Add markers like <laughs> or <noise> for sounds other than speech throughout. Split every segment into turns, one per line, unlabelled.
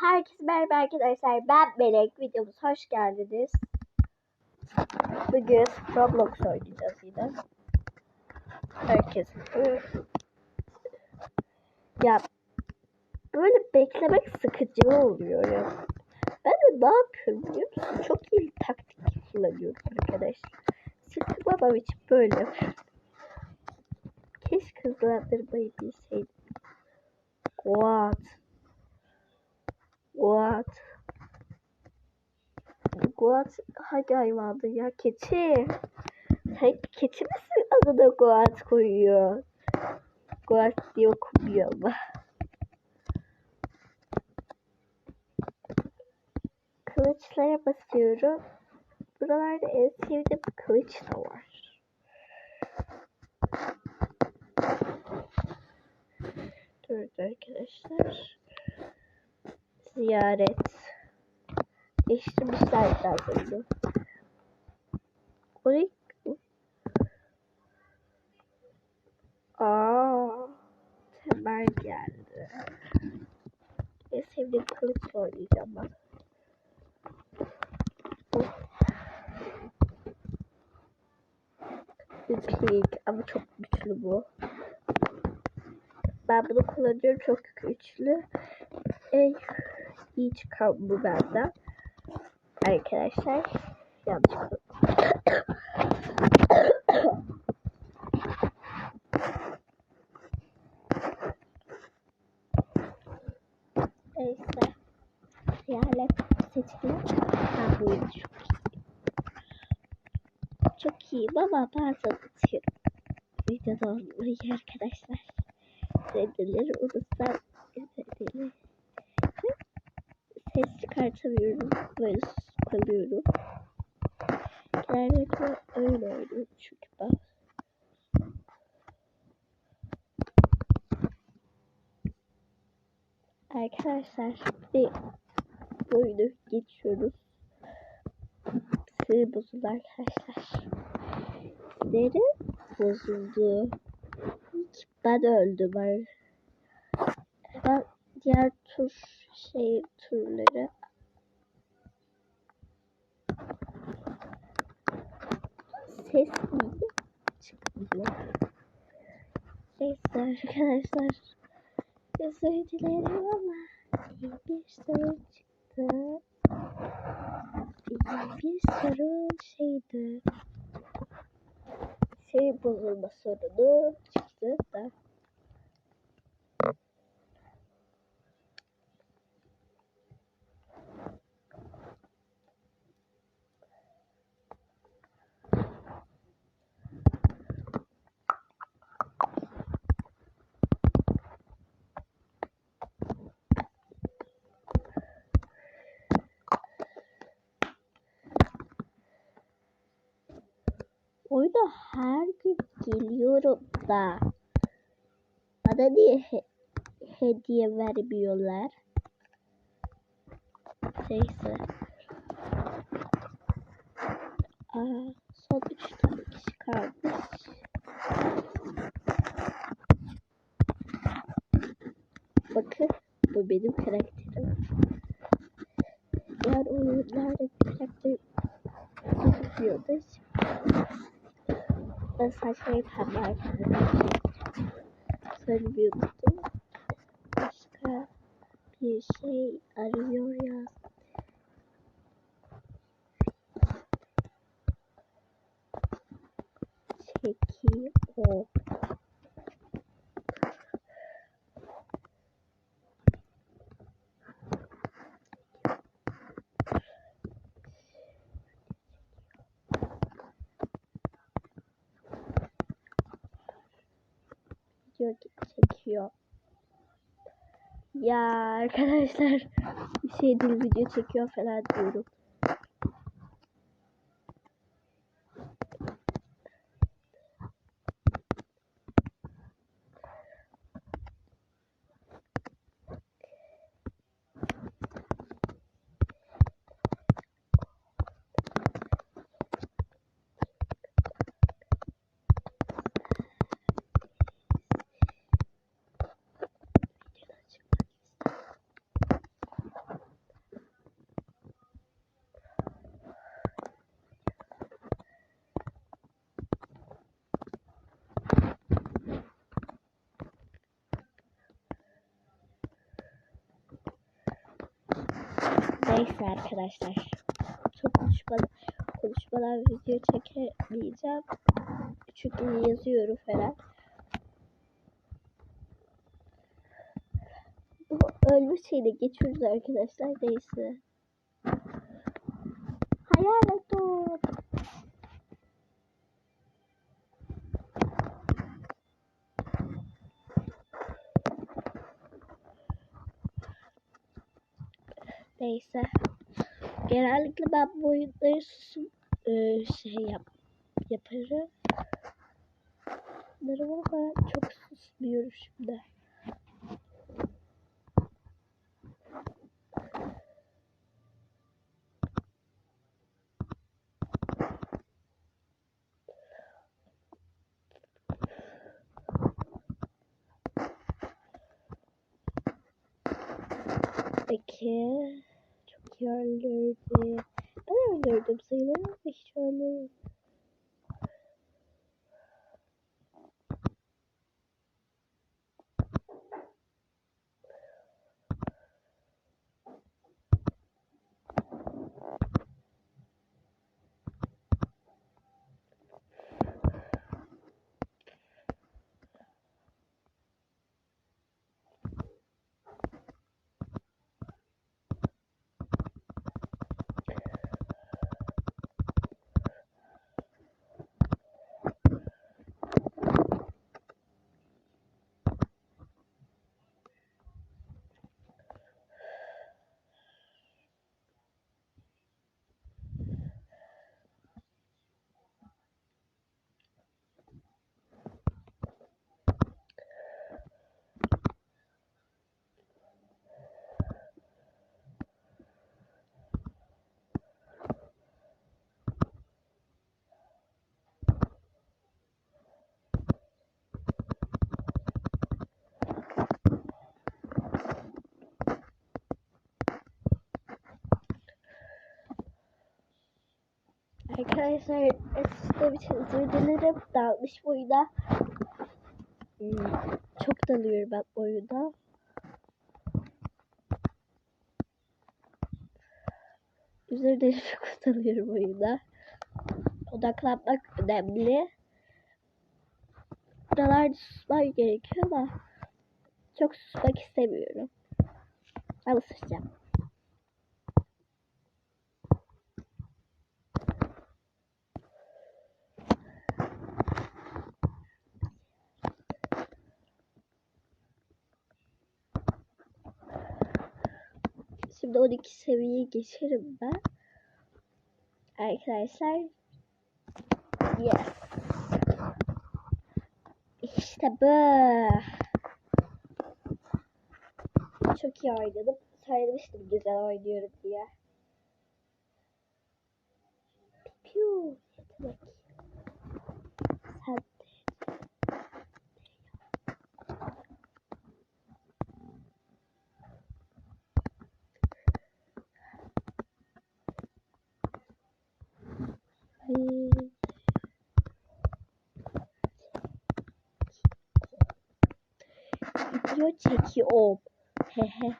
Herkese merhaba arkadaşlar. Ben Melek. Videomuza hoş geldiniz. Bugün Roblox oynayacağız yine. Herkes. Ya böyle beklemek sıkıcı oluyor ya. Ben de ne yapıyorum biliyor musun? Çok iyi taktik kullanıyorum arkadaşlar. Sıkılmamam için böyle. Keşke hızlandırmayı bilseydim. What? What? Guat hangi hayvandı ya? Keçi. Sen keçi misin adına Guat koyuyor? Guat diye okumuyor ama. Kılıçlara basıyorum. Buralarda en sevdiğim kılıç da var. Dur arkadaşlar ziyaret. Değiştirmişler biraz önce. Oraya Aa, temel geldi. En sevdiğim kılıçla oynayacağım ben. Üplik ama çok güçlü bu. Ben bunu kullanıyorum çok güçlü. En iyi çıkan bu benden. Arkadaşlar yanlış Neyse. Hayalet seçtim. Ben bu çok iyi. Çok iyi ama bazen atıyorum. Videoda olmayı arkadaşlar. Zedileri unutsam zedileri ses çıkartamıyorum. Böyle kalıyorum. Genellikle öyle oynuyorum çünkü ben. Arkadaşlar bir oyunu geçiyoruz. Sinir bozuldu arkadaşlar. Siniri bozuldu. Ben öldüm. Ben diğer tur şey turları miydi? Çıkmıyor. Neyse arkadaşlar. Özür dilerim ama iyi bir sorun çıktı. İyi bir sorun şeydi. Şey bozulma sorunu Oyuna her gün geliyorum da bana niye he hediye vermiyorlar? Neyse. Aa, son üç tane kişi kalmış. Bakın bu benim karakterim. Diğer oyunlarda karakter gözüküyordu. Ben saçmayı pembe arkadaşlar. Söylemeyi unuttum. Başka bir şey arıyor ya. Çekiyor. Video çekiyor. Ya arkadaşlar bir şey video çekiyor falan diyorum. Neyse arkadaşlar. Çok konuşmadan, konuşmadan video çekemeyeceğim. Çünkü yazıyorum falan. Bu ölme şeyini geçiyoruz arkadaşlar. Neyse. Hayalet ol. Neyse. Genellikle ben bu oyunları susum e, şey yap yaparım. Bunları ama çok susmuyorum şimdi. Peki. Öldürdü. Ben öldürdüm sayılır mı? Hiç. Arkadaşlar size bir şey özür dilerim. Dalmış bu oyuna. Hmm, çok dalıyorum ben bu oyuna. Özür dilerim <laughs> çok dalıyorum oyuna. Odaklanmak önemli. Buralarda susmak gerekiyor ama çok susmak istemiyorum. Ama susacağım. Şimdi 12 seviyeyi geçerim ben. Arkadaşlar. Yes. İşte bu. Çok iyi oynadım. Söylemiştim güzel oynuyorum diye. Piu. Yetenek. Sen de. Ay. Video çekiyorum. Hehe.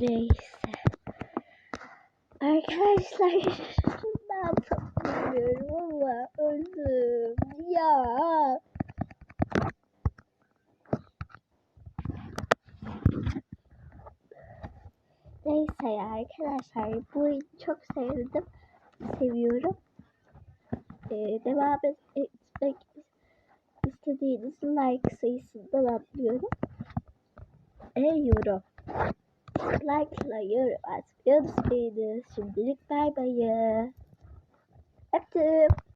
Neyse. Arkadaşlar <laughs> ne yapalım ama öldüm. Ya. Neyse ya arkadaşlar bu oyunu çok sevdim. Seviyorum. Ee, devam etmek istediğiniz like sayısından atlıyorum. E yorum. Like'la yorum atmayı unutmayınız. Şimdilik bay bayı. Öptüm.